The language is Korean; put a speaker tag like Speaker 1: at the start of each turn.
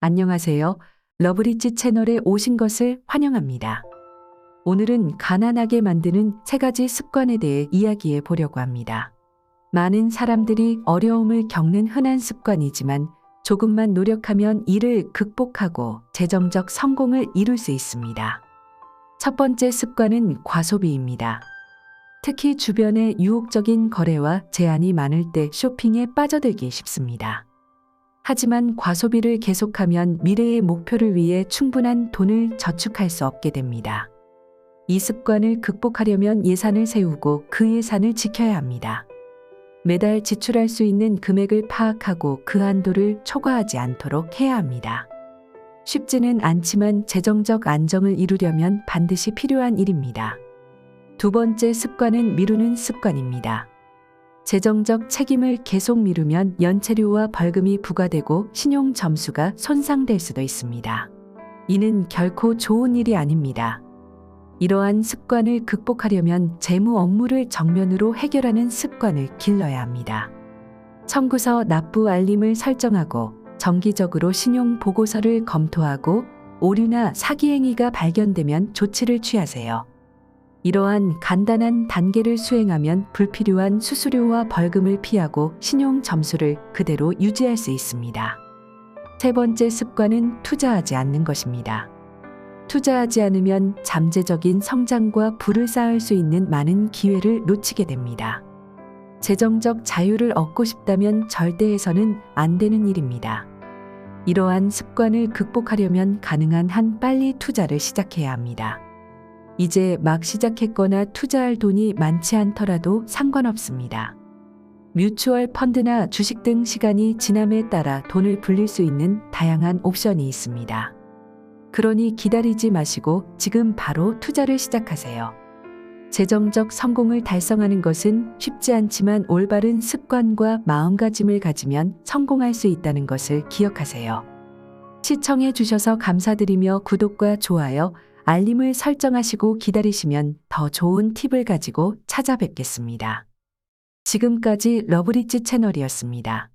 Speaker 1: 안녕하세요. 러브리치 채널에 오신 것을 환영합니다. 오늘은 가난하게 만드는 세 가지 습관에 대해 이야기해 보려고 합니다. 많은 사람들이 어려움을 겪는 흔한 습관이지만 조금만 노력하면 이를 극복하고 재정적 성공을 이룰 수 있습니다. 첫 번째 습관은 과소비입니다. 특히 주변에 유혹적인 거래와 제한이 많을 때 쇼핑에 빠져들기 쉽습니다. 하지만 과소비를 계속하면 미래의 목표를 위해 충분한 돈을 저축할 수 없게 됩니다. 이 습관을 극복하려면 예산을 세우고 그 예산을 지켜야 합니다. 매달 지출할 수 있는 금액을 파악하고 그 한도를 초과하지 않도록 해야 합니다. 쉽지는 않지만 재정적 안정을 이루려면 반드시 필요한 일입니다. 두 번째 습관은 미루는 습관입니다. 재정적 책임을 계속 미루면 연체료와 벌금이 부과되고 신용 점수가 손상될 수도 있습니다. 이는 결코 좋은 일이 아닙니다. 이러한 습관을 극복하려면 재무 업무를 정면으로 해결하는 습관을 길러야 합니다. 청구서 납부 알림을 설정하고 정기적으로 신용 보고서를 검토하고 오류나 사기 행위가 발견되면 조치를 취하세요. 이러한 간단한 단계를 수행하면 불필요한 수수료와 벌금을 피하고 신용 점수를 그대로 유지할 수 있습니다. 세 번째 습관은 투자하지 않는 것입니다. 투자하지 않으면 잠재적인 성장과 부를 쌓을 수 있는 많은 기회를 놓치게 됩니다. 재정적 자유를 얻고 싶다면 절대 해서는 안 되는 일입니다. 이러한 습관을 극복하려면 가능한 한 빨리 투자를 시작해야 합니다. 이제 막 시작했거나 투자할 돈이 많지 않더라도 상관없습니다. 뮤추얼 펀드나 주식 등 시간이 지남에 따라 돈을 불릴 수 있는 다양한 옵션이 있습니다. 그러니 기다리지 마시고 지금 바로 투자를 시작하세요. 재정적 성공을 달성하는 것은 쉽지 않지만 올바른 습관과 마음가짐을 가지면 성공할 수 있다는 것을 기억하세요. 시청해 주셔서 감사드리며 구독과 좋아요, 알림을 설정하시고 기다리시면 더 좋은 팁을 가지고 찾아뵙겠습니다. 지금까지 러브리치 채널이었습니다.